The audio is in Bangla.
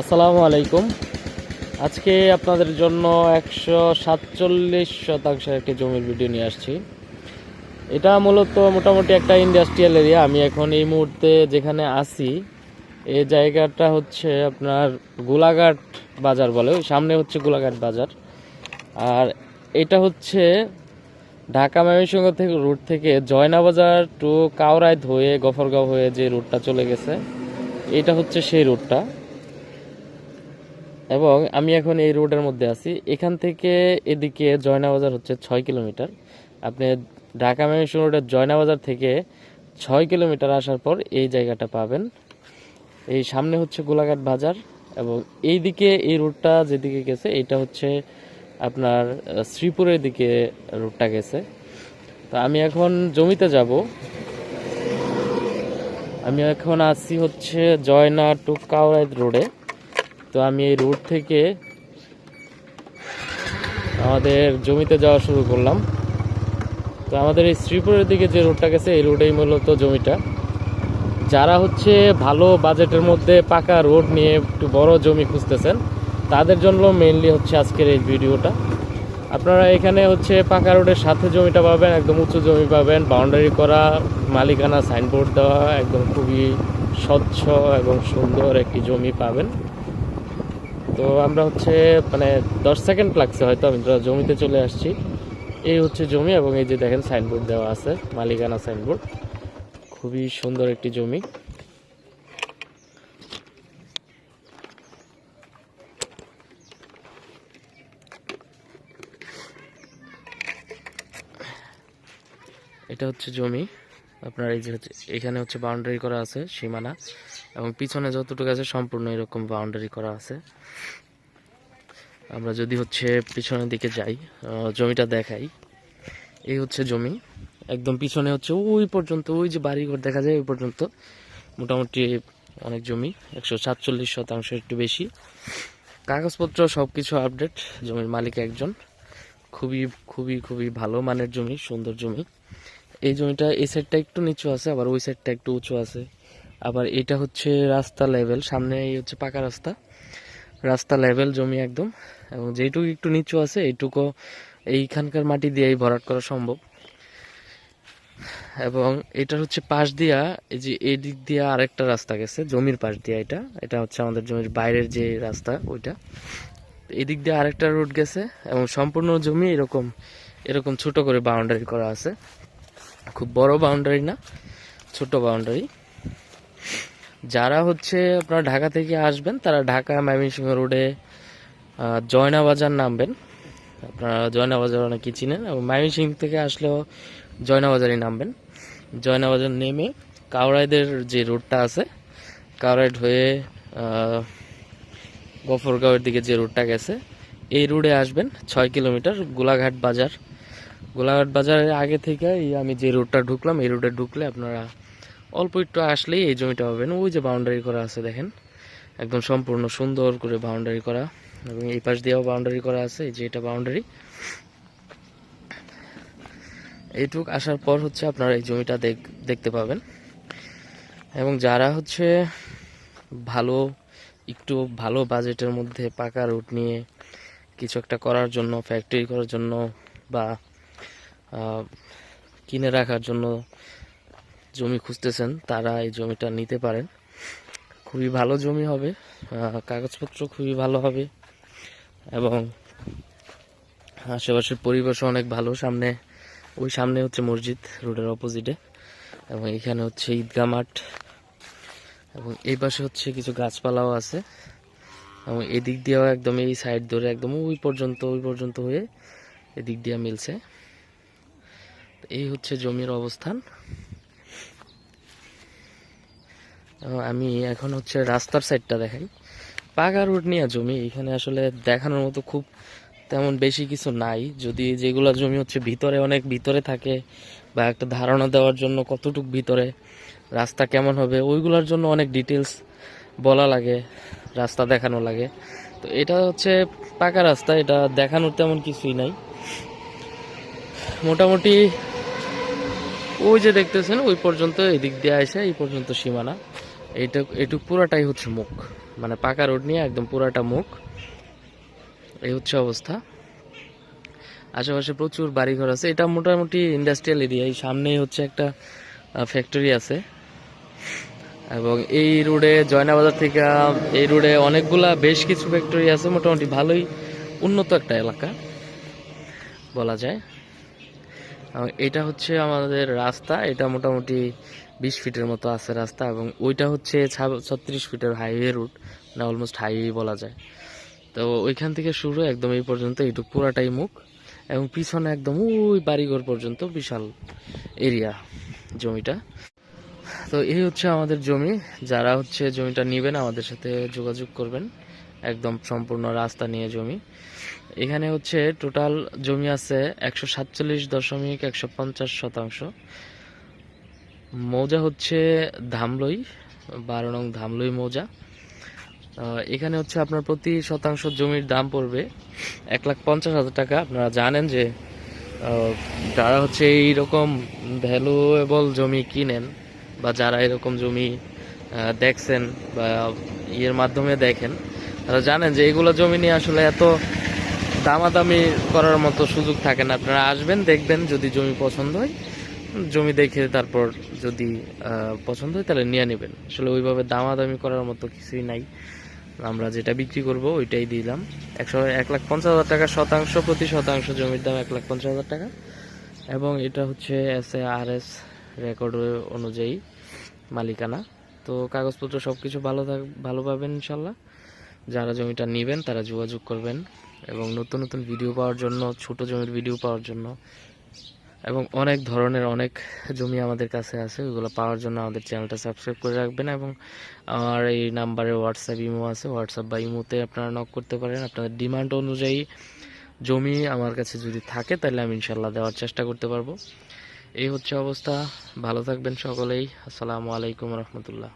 আসসালামু আলাইকুম। আজকে আপনাদের জন্য একশো সাতচল্লিশ শতাংশের একটি জমির ভিডিও নিয়ে আসছি। এটা মূলত মোটামুটি একটা ইন্ডাস্ট্রিয়াল এরিয়া আমি এখন এই মুহূর্তে যেখানে আছি এই জায়গাটা হচ্ছে আপনার গোলাঘাট বাজার বলে সামনে হচ্ছে গোলাঘাট বাজার। আর এটা হচ্ছে ঢাকা ময়মনসিংহ থেকে রুট থেকে জয়নাবাজার টু কাউরাইত হয়ে গফরগাঁও হয়ে যে রুটটা চলে গেছে, এটা হচ্ছে সেই রুটটা। এবং আমি এখন এই রোডের মধ্যে আছি। এখান থেকে এদিকে জয়নাবাজার হচ্ছে ছয় কিলোমিটার। আপনি ঢাকা ময়মনসিংহ রোডের জয়নাবাজার থেকে ছয় কিলোমিটার আসার পর এই জায়গাটা পাবেন। এই সামনে হচ্ছে গোলাঘাট বাজার এবং এই দিকে এই রোডটা যেদিকে গেছে এটা হচ্ছে আপনার শ্রীপুরের দিকে রোডটা গেছে। তো আমি এখন জমিতে যাব। আমি এখন আছি হচ্ছে জয়না টু কাউরাইত রোডে। তো আমি এই রোড থেকে আমাদের জমিতে যাওয়া শুরু করলাম। তো আমাদের এই শ্রীপুরের দিকে যে রোডটা গেছে, এই রোডেই মূলত জমিটা। যারা হচ্ছে ভালো বাজেটের মধ্যে পাকা রোড নিয়ে একটু বড় জমি খুঁজতেছেন, তাদের জন্য মেনলি হচ্ছে আজকের এই ভিডিওটা। আপনারা এখানে হচ্ছে পাকা রোডের সাথে জমিটা পাবেন, একদম উঁচু জমি পাবেন বাউন্ডারি করা, মালিকানা সাইনবোর্ড দেওয়া, একদম খুবই স্বচ্ছ এবং সুন্দর একটি জমি পাবেন। তো আমরা হচ্ছে মানে দশ সেকেন্ড লাগছে হয়তো আমি জমিতে চলে আসছি। এই হচ্ছে জমি এবং এই যে দেখেন সাইনবোর্ড দেওয়া আছে, মালিকানা সাইনবোর্ড খুবই সুন্দর একটি জমি। এটা হচ্ছে জমি। আপনার এই যে হচ্ছে, এখানে হচ্ছে বাউন্ডারি করা আছে, সীমানা। এবং পিছনে যতটুকু আছে সম্পূর্ণ এরকম বাউন্ডারি করা আছে। আমরা যদি হচ্ছে পিছনের দিকে যাই জমিটা দেখাই। এই হচ্ছে জমি। একদম পিছনে হচ্ছে ওই পর্যন্ত, ওই যে বাড়িঘর দেখা যায় ওই পর্যন্ত মোটামুটি অনেক জমি, একশো সাতচল্লিশ শতাংশ একটু বেশি। কাগজপত্র সব কিছু আপডেট জমির মালিক একজন। খুবই খুবই খুবই ভালো মানের জমি, সুন্দর জমি। এই জমিটা এই সাইডটা একটু নিচু আছে, আবার ওই সাইডটা একটু উঁচু আছে। আবার এটা হচ্ছে রাস্তা লেভেল সামনে এই হচ্ছে পাকা রাস্তা। রাস্তা লেভেল জমি একদম। এবং যেটুকু একটু নিচু আছে, এইটুকু এইখানকার মাটি দিয়েই ভরাট করা সম্ভব। এবং এটার হচ্ছে পাশ দিয়া, এই যে এই দিক দিয়ে আরেকটা রাস্তা গেছে, জমির পাশ দিয়া এটা। এটা হচ্ছে আমাদের জমির বাইরের যে রাস্তা, ওইটা। এদিক দিয়ে আরেকটা রোড গেছে, এবং সম্পূর্ণ জমি এরকম এরকম ছোট করে বাউন্ডারি করা আছে। খুব বড় বাউন্ডারি না, ছোট বাউন্ডারি যারা হচ্ছে আপনারা ঢাকা থেকে আসবেন তারা ঢাকা ময়মনসিংহ রোডে আহ, জয়না বাজার নামবেন। আপনারা জয়না বাজার অনেকেই চিনেন এবং ময়মনসিংহ থেকে আসলেও জয়না বাজারই নামবেন। জয়না বাজার নেমে কাউরাইদের যে রোডটা আছে কাউরাইড হয়ে গফরগাঁওয়ের দিকে যে রোডটা গেছে এই রোডে আসবেন ছয় কিলোমিটার গোলাঘাট বাজার। গোলাঘাট বাজারের আগে থেকে আমি যে রোডটা ঢুকলাম এই রোডে ঢুকলে আপনারা অল্প একটু আসলেই এই জমিটা পাবেন। ওই যে বাউন্ডারি করা আছে দেখেন। একদম সম্পূর্ণ সুন্দর করে বাউন্ডারি করা। এবং এই পাশ দিয়েও বাউন্ডারি করা আছে যে এটা বাউন্ডারি এইটুক আসার পর হচ্ছে আপনারা এই জমিটা দেখ- দেখতে পাবেন। এবং যারা হচ্ছে ভালো, একটু ভালো বাজেটের মধ্যে পাকা রুট নিয়ে কিছু একটা করার জন্য ফ্যাক্টরি করার জন্য বা কিনে রাখার জন্য জমি খুঁজতেছেন, তারা এই জমিটা নিতে পারেন। খুবই ভালো জমি হবে কাগজপত্র খুবই ভালো হবে এবং আশেপাশের পরিবেশও অনেক ভালো। সামনে, ওই সামনে হচ্ছে মসজিদ, রোডের অপোজিটে এবং এখানে হচ্ছে ঈদগাহ মাঠ এবং এই পাশে হচ্ছে কিছু গাছপালাও আছে এবং এদিক দিয়েও একদম এই সাইড ধরে একদম ওই পর্যন্ত ওই পর্যন্ত হয়ে এদিক দিয়ে মিলছে। এই হচ্ছে জমির অবস্থান। আমি এখন হচ্ছে রাস্তার সাইডটা দেখাই। পাকা রোড নিয়ে জমি, এখানে আসলে দেখানোর মতো খুব তেমন বেশি কিছু নাই। যদি যেগুলো জমি হচ্ছে ভিতরে অনেক ভিতরে থাকে বা একটা ধারণা দেওয়ার জন্য কতটুক ভিতরে, রাস্তা কেমন হবে, ওইগুলোর জন্য অনেক ডিটেলস বলা লাগে, রাস্তা দেখানো লাগে। তো এটা হচ্ছে পাকা রাস্তা, এটা দেখানোর তেমন কিছুই নাই। মোটামুটি ওই যে দেখতেছেন, ওই পর্যন্ত এদিক দিয়ে আসে এই পর্যন্ত সীমানা। এইটা এটুক পুরাটাই হচ্ছে মুখ। মানে পাকা রোড নিয়ে একদম পুরাটা মুখ। এই হচ্ছে অবস্থা। আশেপাশে প্রচুর বাড়িঘর আছে। এটা মোটামুটি ইন্ডাস্ট্রিয়াল এরিয়া এই সামনেই হচ্ছে একটা ফ্যাক্টরি আছে। এবং এই রোডে, জয়নাবাজার থেকে, এই রোডে অনেকগুলা বেশ কিছু ফ্যাক্টরি আছে। মোটামুটি ভালোই উন্নত একটা এলাকা, বলা যায়। এটা হচ্ছে আমাদের রাস্তা। এটা মোটামুটি বিশ ফিটের মতো আছে রাস্তা এবং ওইটা হচ্ছে ছত্রিশ ফিটের হাইওয়ে রুট না অলমোস্ট হাইওয়ে বলা যায়। তো ওইখান থেকে শুরু একদম এই পর্যন্ত এইটুকু পুরাটাই মুখ এবং পিছনে একদম ওই বাড়িঘর পর্যন্ত বিশাল এরিয়া জমিটা। তো এই হচ্ছে আমাদের জমি। যারা হচ্ছে জমিটা নেবেন, আমাদের সাথে যোগাযোগ করবেন। একদম সম্পূর্ণ রাস্তা নিয়ে জমি। এখানে হচ্ছে টোটাল জমি আছে একশো সাতচল্লিশ দশমিক একশো পঞ্চাশ শতাংশ। মৌজা হচ্ছে ধামলই, বারো নং ধামলই মৌজা। এখানে হচ্ছে আপনার প্রতি শতাংশ জমির দাম পড়বে এক লাখ পঞ্চাশ হাজার টাকা। আপনারা জানেন যে যারা হচ্ছে এইরকম ভ্যালুয়েবল জমি কিনেন বা যারা এরকম জমি দেখছেন বা ইয়ের মাধ্যমে দেখেন, তারা জানেন যে এইগুলো জমি নিয়ে আসলে এত দামাদামি করার মতো সুযোগ থাকে না। আপনারা আসবেন, দেখবেন যদি জমি পছন্দ হয়। জমি দেখে তারপর যদি পছন্দ হয় তাহলে নিয়ে নেবেন। আসলে ওইভাবে দামাদামি করার মতো কিছুই নাই। আমরা যেটা বিক্রি করব ওইটাই দিলাম। একশো, এক লাখ পঞ্চাশ হাজার টাকা শতাংশ প্রতি শতাংশ জমির দাম এক লাখ পঞ্চাশ হাজার টাকা। এবং এটা হচ্ছে S A R S record অনুযায়ী মালিকানা। তো কাগজপত্র সব কিছু ভালো থাক, ভালো পাবেন ইনশাল্লাহ। যারা জমিটা নেবেন, তারা যোগাযোগ করবেন এবং নতুন নতুন ভিডিও পাওয়ার জন্য, ছোট জমির ভিডিও পাওয়ার জন্য এবং অনেক ধরনের অনেক জমি আমাদের কাছে আছে ওইগুলো পাওয়ার জন্য আমাদের চ্যানেলটা সাবস্ক্রাইব করে রাখবেন এবং আমার এই নাম্বারে হোয়াটসঅ্যাপ ইমো আছে। হোয়াটসঅ্যাপ বা ইমোতে আপনারা নক করতে পারেন। আপনাদের ডিমান্ড অনুযায়ী জমি আমার কাছে যদি থাকে, তাহলে আমি ইনশাল্লাহ দেওয়ার চেষ্টা করতে পারব। এই হচ্ছে অবস্থা। ভালো থাকবেন সকলেই। আসসালামু আলাইকুম রহমতুল্লাহ।